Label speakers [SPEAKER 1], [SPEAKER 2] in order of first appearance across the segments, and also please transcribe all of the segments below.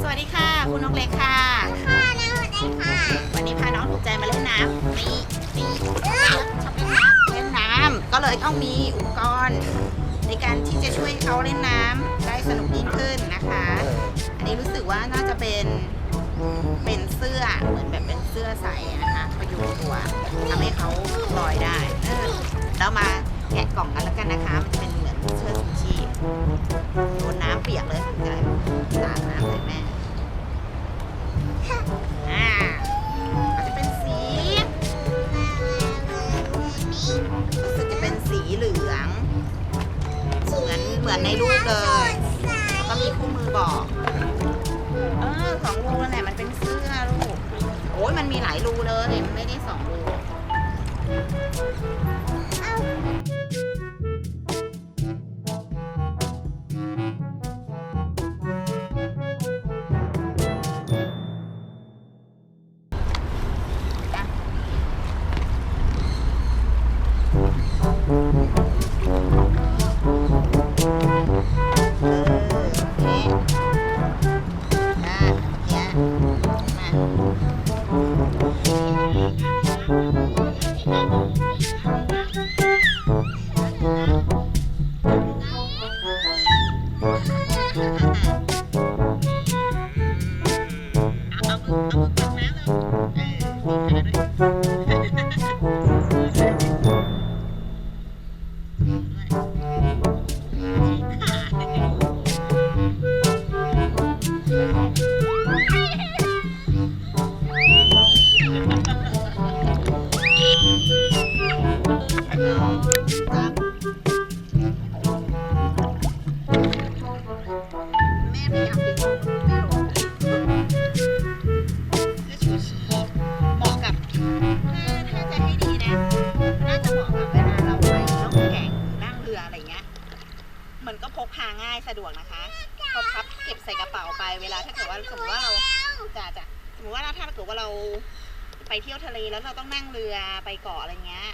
[SPEAKER 1] สวัสดีค่ะ คุณนกเล็กค่ะ
[SPEAKER 2] ค่ะน้องได้ค่ะ
[SPEAKER 1] วันนี้พาน้องถูกใจมาเล่นน้ำนี่นี่ชอบเล่นน้ำเล่นน้ำก็เลยต้องมีอุปกรณ์ ในการที่จะช่วยเขาเล่นน้ำได้สนุกยิ่งขึ้นนะคะ อันนี้รู้สึกว่าน่าจะเป็นเป็นเสื้อเหมือนแบบเป็นเสื้อใสนะคะประยุงตัวทำให้เขาลอยได้เออแล้วมาแกะกล่องกันแล้วกันนะคะ มันจะเป็นเหมือนเสื้อชูชีพโดนน้ำเปียกเลย มือนในรูปเลยแล้วก็มีคู่มือบอก เออสองรูนั่นแหละมันเป็นเสื้อลูก โอ้ยมันมีหลายรูเลย มันไม่ได้สองรู เอ Thank you. มันก็พกพาง่ายสะดวกนะคะพอพับเก็บใส่กระเป๋าไปเวลาถ้าเกิดว่าสมมติว่าเราจะจะสมมติว่าถ้าเกิดว่าเราไปเที่ยวทะเลแล้วเราต้องนั่งเรือไปเกาะอะไรเงี้ย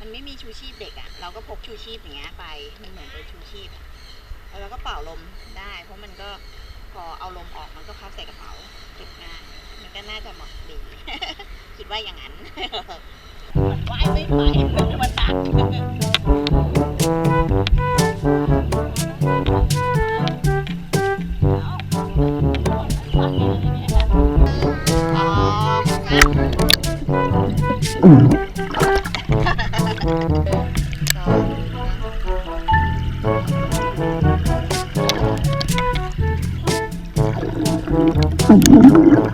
[SPEAKER 1] มันไม่มีชูชีพเด็กอะ่ะ เราก็พกชูชีพอย่างเงี้ยไป มันเหมือนเป็นชูชีพอะแล้วเราก็เป่าลมได้ เพราะมันก็ พอเอาลมออกมันก็พับใส่กระเป๋าเก็บง่ายมันก็น่าจะเหมาะดี คิดว่าอย่างนั้นมันว่ายไม่ไหวมันตักอ๋อ صغير